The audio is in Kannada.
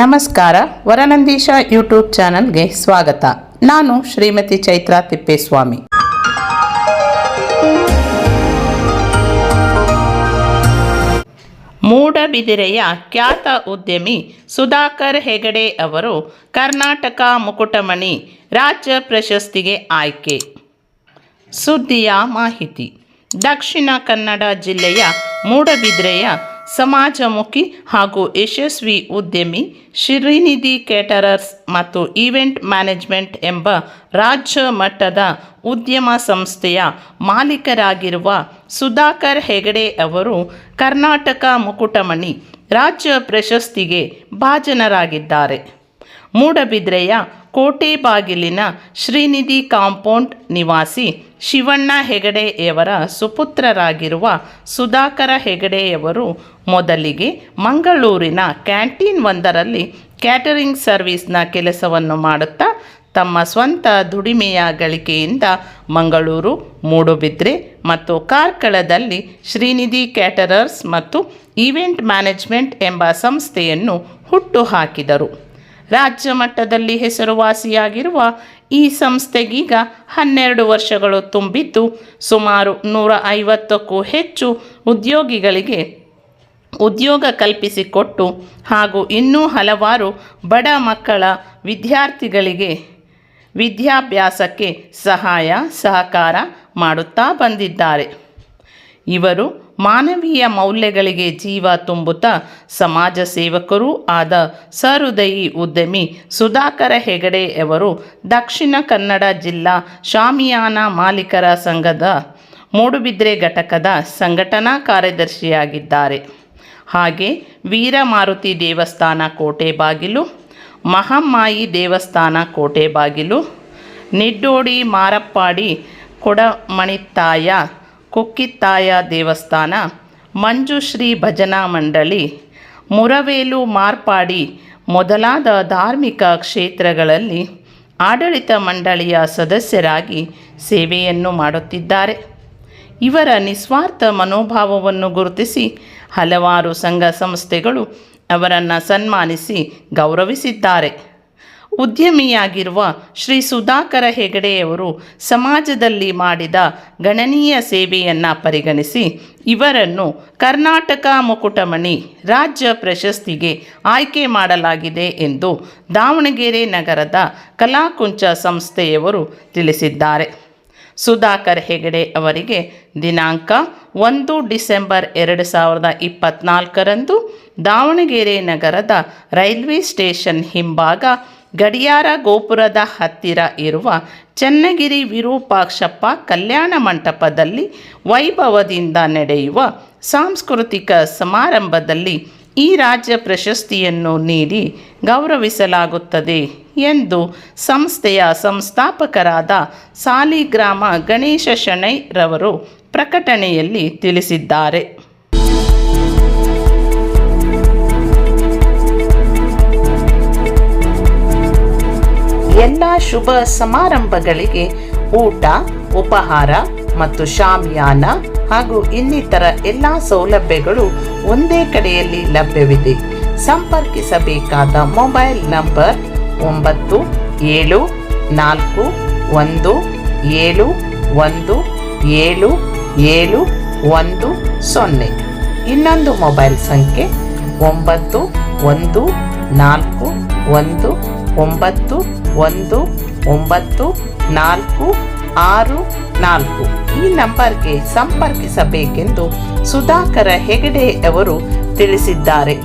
ನಮಸ್ಕಾರ, ವರನಂದೀಶ ಯೂಟ್ಯೂಬ್ ಚಾನಲ್ಗೆ ಸ್ವಾಗತ. ನಾನು ಶ್ರೀಮತಿ ಚೈತ್ರ ತಿಪ್ಪೇಸ್ವಾಮಿ. ಮೂಡಬಿದಿರೆಯ ಖ್ಯಾತ ಉದ್ಯಮಿ ಸುಧಾಕರ್ ಹೆಗಡೆ ಅವರು ಕರ್ನಾಟಕ ಮುಕುಟಮಣಿ ರಾಜ್ಯ ಪ್ರಶಸ್ತಿಗೆ ಆಯ್ಕೆ. ಸುದ್ದಿಯ ಮಾಹಿತಿ. ದಕ್ಷಿಣ ಕನ್ನಡ ಜಿಲ್ಲೆಯ ಮೂಡಬಿದ್ರೆಯ ಸಮಾಜಮುಖಿ ಹಾಗೂ ಯಶಸ್ವಿ ಉದ್ಯಮಿ ಶ್ರೀನಿಧಿ ಕೇಟರರ್ಸ್ ಮತ್ತು ಈವೆಂಟ್ ಮ್ಯಾನೇಜ್ಮೆಂಟ್ ಎಂಬ ರಾಜ್ಯ ಮಟ್ಟದ ಉದ್ಯಮ ಸಂಸ್ಥೆಯ ಮಾಲೀಕರಾಗಿರುವ ಸುಧಾಕರ್ ಹೆಗಡೆ ಅವರು ಕರ್ನಾಟಕ ಮುಕುಟಮಣಿ ರಾಜ್ಯ ಪ್ರಶಸ್ತಿಗೆ ಭಾಜನರಾಗಿದ್ದಾರೆ. ಮೂಡಬಿದ್ರೆಯ ಕೋಟೆ ಬಾಗಿಲಿನ ಶ್ರೀನಿಧಿ ಕಾಂಪೌಂಡ್ ನಿವಾಸಿ ಶಿವಣ್ಣ ಹೆಗಡೆಯವರ ಸುಪುತ್ರರಾಗಿರುವ ಸುಧಾಕರ ಹೆಗಡೆಯವರು ಮೊದಲಿಗೆ ಮಂಗಳೂರಿನ ಕ್ಯಾಂಟೀನ್ ಒಂದರಲ್ಲಿ ಕ್ಯಾಟರಿಂಗ್ ಸರ್ವಿಸ್ನ ಕೆಲಸವನ್ನು ಮಾಡುತ್ತಾ ತಮ್ಮ ಸ್ವಂತ ದುಡಿಮೆಯ ಗಳಿಕೆಯಿಂದ ಮಂಗಳೂರು ಮೂಡುಬಿದ್ರೆ ಮತ್ತು ಕಾರ್ಕಳದಲ್ಲಿ ಶ್ರೀನಿಧಿ ಕ್ಯಾಟರರ್ಸ್ ಮತ್ತು ಈವೆಂಟ್ ಮ್ಯಾನೇಜ್ಮೆಂಟ್ ಎಂಬ ಸಂಸ್ಥೆಯನ್ನು ಹುಟ್ಟುಹಾಕಿದರು ರಾಜ್ಯ ಮಟ್ಟದಲ್ಲಿ ಹೆಸರುವಾಸಿಯಾಗಿರುವ ಈ ಸಂಸ್ಥೆಗೀಗ ಹನ್ನೆರಡು ವರ್ಷಗಳು ತುಂಬಿದ್ದು ಸುಮಾರು ನೂರ ಐವತ್ತಕ್ಕೂ ಹೆಚ್ಚು ಉದ್ಯೋಗಿಗಳಿಗೆ ಉದ್ಯೋಗ ಕಲ್ಪಿಸಿಕೊಟ್ಟು ಹಾಗೂ ಇನ್ನೂ ಹಲವಾರು ಬಡ ಮಕ್ಕಳ ವಿದ್ಯಾರ್ಥಿಗಳಿಗೆ ವಿದ್ಯಾಭ್ಯಾಸಕ್ಕೆ ಸಹಾಯ, ಸಹಕಾರ ಮಾಡುತ್ತಾ ಬಂದಿದ್ದಾರೆ. ಇವರು ಮಾನವೀಯ ಮೌಲ್ಯಗಳಿಗೆ ಜೀವ ತುಂಬುತ್ತಾ ಸಮಾಜ ಸೇವಕರೂ ಆದ ಸಹೃದಯಿ ಉದ್ಯಮಿ ಸುಧಾಕರ ಹೆಗಡೆಯವರು ದಕ್ಷಿಣ ಕನ್ನಡ ಜಿಲ್ಲಾ ಶಾಮಿಯಾನ ಮಾಲೀಕರ ಸಂಘದ ಮೂಡುಬಿದ್ರೆ ಘಟಕದ ಸಂಘಟನಾ ಕಾರ್ಯದರ್ಶಿಯಾಗಿದ್ದಾರೆ. ಹಾಗೆ ವೀರಮಾರುತಿ ದೇವಸ್ಥಾನ ಕೋಟೆ ಬಾಗಿಲು ಮಹಮ್ಮಾಯಿ ದೇವಸ್ಥಾನ ಕೋಟೆ ಬಾಗಿಲು, ನಿಡ್ಡೋಡಿ ಮಾರಪ್ಪಾಡಿ ಕೊಡಮಣಿತ್ತಾಯ ಕುಕ್ಕಿತ್ತಾಯ ದೇವಸ್ಥಾನ ಮಂಜುಶ್ರೀ ಭಜನಾ ಮಂಡಳಿ, ಮುರವೇಲು ಮಾರ್ಪಾಡಿ ಮೊದಲಾದ ಧಾರ್ಮಿಕ ಕ್ಷೇತ್ರಗಳಲ್ಲಿ ಆಡಳಿತ ಮಂಡಳಿಯ ಸದಸ್ಯರಾಗಿ ಸೇವೆಯನ್ನು ಮಾಡುತ್ತಿದ್ದಾರೆ. ಇವರ ನಿಸ್ವಾರ್ಥ ಮನೋಭಾವವನ್ನು ಗುರುತಿಸಿ ಹಲವಾರು ಸಂಘ ಸಂಸ್ಥೆಗಳು ಅವರನ್ನು ಸನ್ಮಾನಿಸಿ ಗೌರವಿಸಿದ್ದಾರೆ. ಉದ್ಯಮಿಯಾಗಿರುವ ಶ್ರೀ ಸುಧಾಕರ ಹೆಗಡೆಯವರು ಸಮಾಜದಲ್ಲಿ ಮಾಡಿದ ಗಣನೀಯ ಸೇವೆಯನ್ನು ಪರಿಗಣಿಸಿ ಇವರನ್ನು ಕರ್ನಾಟಕ ಮುಕುಟಮಣಿ ರಾಜ್ಯ ಪ್ರಶಸ್ತಿಗೆ ಆಯ್ಕೆ ಮಾಡಲಾಗಿದೆ ಎಂದು ದಾವಣಗೆರೆ ನಗರದ ಕಲಾಕುಂಚ ಸಂಸ್ಥೆಯವರು ತಿಳಿಸಿದ್ದಾರೆ. ಸುಧಾಕರ್ ಹೆಗಡೆ ಅವರಿಗೆ ದಿನಾಂಕ ಒಂದು ಡಿಸೆಂಬರ್ ಎರಡು ಸಾವಿರದ ಇಪ್ಪತ್ತ್ನಾಲ್ಕರಂದು ದಾವಣಗೆರೆ ನಗರದ ರೈಲ್ವೆ ಸ್ಟೇಷನ್ ಹಿಂಭಾಗ ಗಡಿಯಾರ ಗೋಪುರದ ಹತ್ತಿರ ಇರುವ ಚನ್ನಗಿರಿ ವಿರೂಪಾಕ್ಷಪ್ಪ ಕಲ್ಯಾಣ ಮಂಟಪದಲ್ಲಿ ವೈಭವದಿಂದ ನಡೆಯುವ ಸಾಂಸ್ಕೃತಿಕ ಸಮಾರಂಭದಲ್ಲಿ ಈ ರಾಜ್ಯ ಪ್ರಶಸ್ತಿಯನ್ನು ನೀಡಿ ಗೌರವಿಸಲಾಗುತ್ತದೆ ಎಂದು ಸಂಸ್ಥೆಯ ಸಂಸ್ಥಾಪಕರಾದ ಸಾಲಿಗ್ರಾಮ ಗಣೇಶ ಶೆಣೈರವರು ಪ್ರಕಟಣೆಯಲ್ಲಿ ತಿಳಿಸಿದ್ದಾರೆ. ಎಲ್ಲ ಶುಭ ಸಮಾರಂಭಗಳಿಗೆ ಊಟ, ಉಪಹಾರ ಮತ್ತು ಶಾಮಿಯಾನ ಹಾಗೂ ಇನ್ನಿತರ ಎಲ್ಲ ಸೌಲಭ್ಯಗಳು ಒಂದೇ ಕಡೆಯಲ್ಲಿ ಲಭ್ಯವಿದೆ. ಸಂಪರ್ಕಿಸಬೇಕಾದ ಮೊಬೈಲ್ ನಂಬರ್ ಒಂಬತ್ತು, ಏಳು, ನಾಲ್ಕು, ಒಂದು, ಏಳು ಒಂದು ಏಳು ಏಳು, ಒಂದು, ಸೊನ್ನೆ. ಇನ್ನೊಂದು ಮೊಬೈಲ್ ಸಂಖ್ಯೆ ಒಂಬತ್ತು, ಒಂದು, ನಾಲ್ಕು, ಒಂದು, ಒಂಬತ್ತು ಒಂದು ಒಂಬತ್ತು ನಾಲ್ಕು ಆರು ನಾಲ್ಕು. ಈ ನಂಬರ್ಗೆ ಸಂಪರ್ಕಿಸಬೇಕೆಂದು ಸುಧಾಕರ ಹೆಗಡೆ ಅವರು ತಿಳಿಸಿದ್ದಾರೆ.